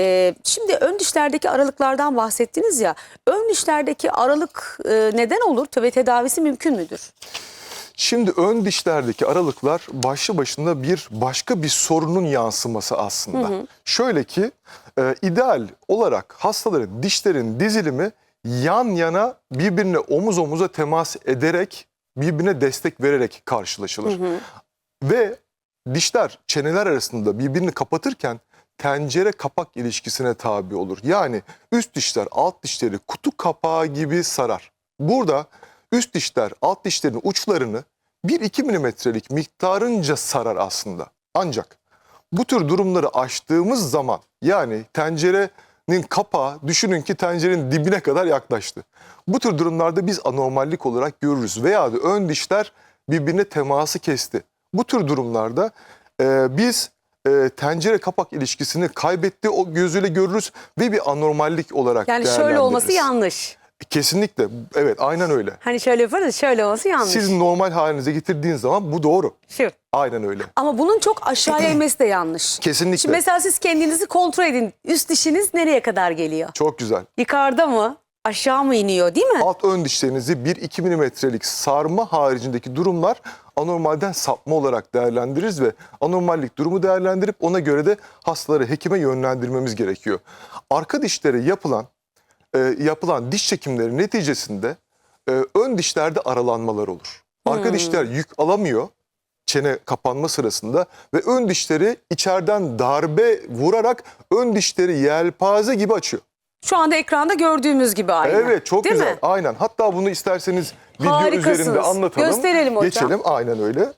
Ee, şimdi ön dişlerdeki aralıklardan bahsettiniz ya. Ön dişlerdeki aralık e, neden olur ve tedavisi mümkün müdür? Şimdi ön dişlerdeki aralıklar başlı başına bir başka bir sorunun yansıması aslında. Şöyle ki e, ideal olarak hastaların dişlerin dizilimi yan yana birbirine omuz omuza temas ederek birbirine destek vererek karşılaşılır. Ve dişler çeneler arasında birbirini kapatırken tencere kapak ilişkisine tabi olur. Yani üst dişler alt dişleri kutu kapağı gibi sarar. Burada üst dişler alt dişlerin uçlarını 1-2 milimetrelik miktarınca sarar aslında. Ancak bu tür durumları aştığımız zaman yani tencerenin kapağı düşünün ki tencerenin dibine kadar yaklaştı. Bu tür durumlarda biz anormallik olarak görürüz veya da ön dişler birbirine teması kesti. Bu tür durumlarda e, biz e, tencere kapak ilişkisini kaybetti o gözüyle görürüz ve bir anormallik olarak Yani şöyle olması yanlış. Kesinlikle evet aynen öyle. Hani şöyle yaparız şöyle olması yanlış. Siz normal halinize getirdiğiniz zaman bu doğru. Şu. Aynen öyle. Ama bunun çok aşağıya inmesi de yanlış. Kesinlikle. Şimdi mesela siz kendinizi kontrol edin. Üst dişiniz nereye kadar geliyor? Çok güzel. Yukarıda mı? Aşağı mı iniyor değil mi? Alt ön dişlerinizi 1-2 milimetrelik sarma haricindeki durumlar anormalden sapma olarak değerlendiririz ve anormallik durumu değerlendirip ona göre de hastaları hekime yönlendirmemiz gerekiyor. Arka dişlere yapılan e, yapılan diş çekimleri neticesinde e, ön dişlerde aralanmalar olur. Arka dişler yük alamıyor çene kapanma sırasında ve ön dişleri içeriden darbe vurarak ön dişleri yelpaze gibi açıyor. Şu anda ekranda gördüğümüz gibi aynı. Evet çok Değil güzel. Mi? Aynen. Hatta bunu isterseniz video üzerinde anlatalım. Gösterelim hocam. Geçelim. Aynen öyle.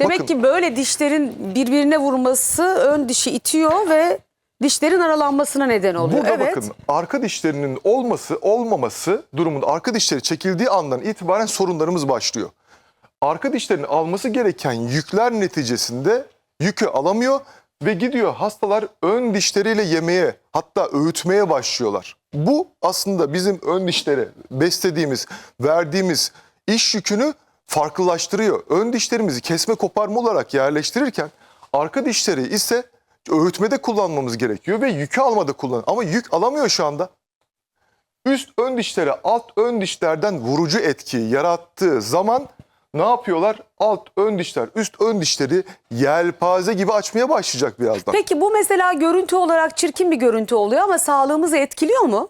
Demek Bakın. ki böyle dişlerin birbirine vurması ön dişi itiyor ve dişlerin aralanmasına neden oluyor. Burada evet. bakın arka dişlerinin olması olmaması durumunda arka dişleri çekildiği andan itibaren sorunlarımız başlıyor. Arka dişlerin alması gereken yükler neticesinde yükü alamıyor ve gidiyor hastalar ön dişleriyle yemeye hatta öğütmeye başlıyorlar. Bu aslında bizim ön dişlere beslediğimiz, verdiğimiz iş yükünü farklılaştırıyor. Ön dişlerimizi kesme koparma olarak yerleştirirken arka dişleri ise öğütmede kullanmamız gerekiyor ve yükü almada kullan. Ama yük alamıyor şu anda. Üst ön dişlere alt ön dişlerden vurucu etki yarattığı zaman ne yapıyorlar? Alt ön dişler, üst ön dişleri yelpaze gibi açmaya başlayacak birazdan. Peki bu mesela görüntü olarak çirkin bir görüntü oluyor ama sağlığımızı etkiliyor mu?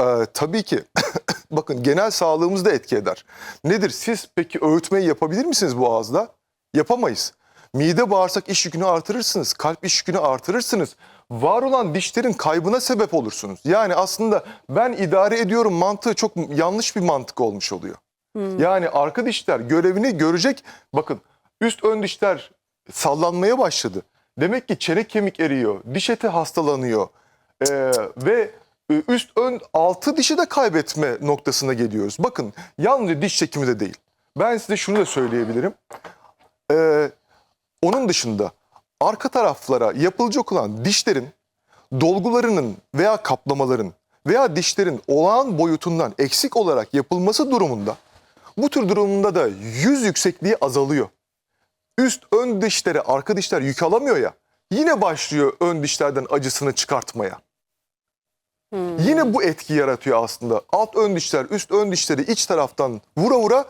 Ee, tabii ki. Bakın genel sağlığımızı da etki eder. Nedir? Siz peki öğütmeyi yapabilir misiniz bu ağızda? Yapamayız. Mide bağırsak iş yükünü artırırsınız. Kalp iş yükünü artırırsınız. Var olan dişlerin kaybına sebep olursunuz. Yani aslında ben idare ediyorum mantığı çok yanlış bir mantık olmuş oluyor. Yani arka dişler görevini görecek. Bakın üst ön dişler sallanmaya başladı. Demek ki çene kemik eriyor, diş eti hastalanıyor Ee, ve e, üst ön altı dişi de kaybetme noktasına geliyoruz. Bakın yalnızca diş çekimi de değil. Ben size şunu da söyleyebilirim. Ee, onun dışında arka taraflara yapılacak olan dişlerin dolgularının veya kaplamaların veya dişlerin olağan boyutundan eksik olarak yapılması durumunda bu tür durumunda da yüz yüksekliği azalıyor. Üst ön dişlere arka dişler yük alamıyor ya yine başlıyor ön dişlerden acısını çıkartmaya. Yine bu etki yaratıyor aslında. Alt ön dişler, üst ön dişleri iç taraftan vura vura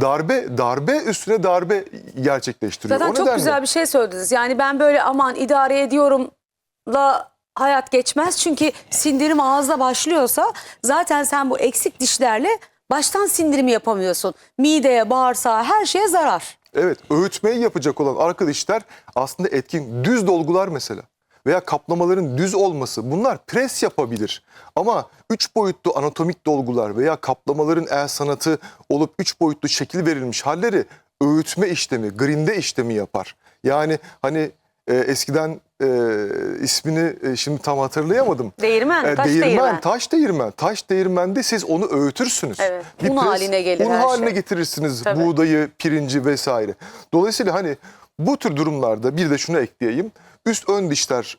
darbe darbe üstüne darbe gerçekleştiriyor. Zaten O çok nedenle- güzel bir şey söylediniz. Yani ben böyle aman idare ediyorumla hayat geçmez. Çünkü sindirim ağızda başlıyorsa zaten sen bu eksik dişlerle baştan sindirimi yapamıyorsun. Mideye, bağırsağa her şeye zarar. Evet, öğütmeyi yapacak olan arka dişler aslında etkin. Düz dolgular mesela veya kaplamaların düz olması bunlar pres yapabilir. Ama üç boyutlu anatomik dolgular veya kaplamaların el sanatı olup üç boyutlu şekil verilmiş halleri öğütme işlemi, grinde işlemi yapar. Yani hani e, eskiden e, ismini e, şimdi tam hatırlayamadım. Değirmen, E, taş değirmen, değirmen. taş değirmen. Taş değirmende siz onu öğütürsünüz. Evet, un haline gelir Un her haline şey. getirirsiniz Tabii. buğdayı, pirinci vesaire. Dolayısıyla hani bu tür durumlarda bir de şunu ekleyeyim. Üst ön dişler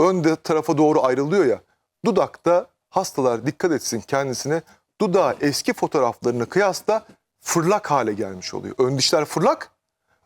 ön de tarafa doğru ayrılıyor ya. Dudakta hastalar dikkat etsin kendisine. Dudağı eski fotoğraflarını kıyasla fırlak hale gelmiş oluyor. Ön dişler fırlak.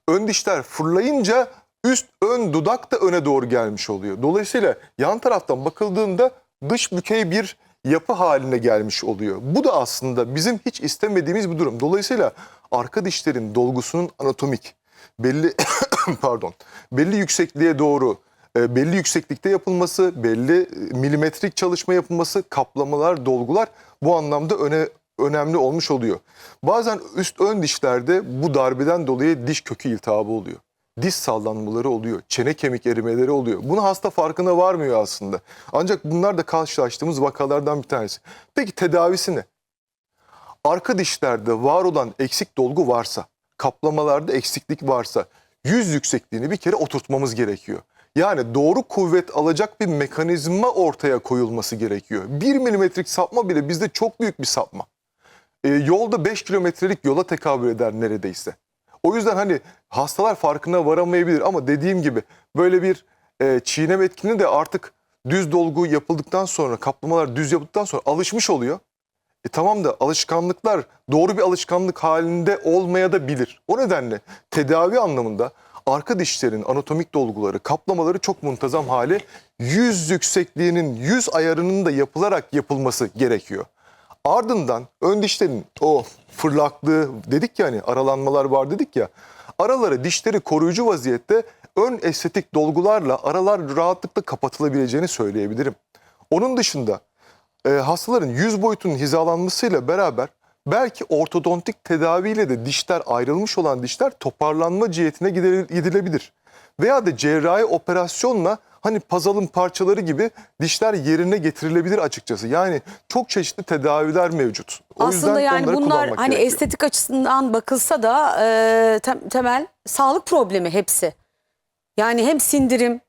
Ön dişler fırlayınca Üst ön dudak da öne doğru gelmiş oluyor. Dolayısıyla yan taraftan bakıldığında dış bükey bir yapı haline gelmiş oluyor. Bu da aslında bizim hiç istemediğimiz bir durum. Dolayısıyla arka dişlerin dolgusunun anatomik belli pardon belli yüksekliğe doğru e, belli yükseklikte yapılması, belli e, milimetrik çalışma yapılması, kaplamalar, dolgular bu anlamda öne önemli olmuş oluyor. Bazen üst ön dişlerde bu darbeden dolayı diş kökü iltihabı oluyor. Diş sallanmaları oluyor, çene kemik erimeleri oluyor. Bunu hasta farkına varmıyor aslında. Ancak bunlar da karşılaştığımız vakalardan bir tanesi. Peki tedavisi ne? arka dişlerde var olan eksik dolgu varsa, kaplamalarda eksiklik varsa yüz yüksekliğini bir kere oturtmamız gerekiyor. Yani doğru kuvvet alacak bir mekanizma ortaya koyulması gerekiyor. Bir milimetrik sapma bile bizde çok büyük bir sapma. Ee, yolda 5 kilometrelik yola tekabül eder neredeyse. O yüzden hani hastalar farkına varamayabilir ama dediğim gibi böyle bir e, çiğneme etkinliği de artık düz dolgu yapıldıktan sonra, kaplamalar düz yapıldıktan sonra alışmış oluyor. E tamam da alışkanlıklar doğru bir alışkanlık halinde olmaya da bilir. O nedenle tedavi anlamında arka dişlerin anatomik dolguları, kaplamaları çok muntazam hale yüz yüksekliğinin, yüz ayarının da yapılarak yapılması gerekiyor. Ardından ön dişlerin o fırlaklığı dedik ya hani aralanmalar var dedik ya. Araları dişleri koruyucu vaziyette ön estetik dolgularla aralar rahatlıkla kapatılabileceğini söyleyebilirim. Onun dışında e, hastaların yüz boyutunun hizalanmasıyla beraber belki ortodontik tedaviyle de dişler ayrılmış olan dişler toparlanma cihetine gidile- gidilebilir. Veya da cerrahi operasyonla hani puzzle'ın parçaları gibi dişler yerine getirilebilir açıkçası. Yani çok çeşitli tedaviler mevcut. O Aslında yüzden yani bunlar hani gerekiyor. estetik açısından bakılsa da e, tem- temel sağlık problemi hepsi. Yani hem sindirim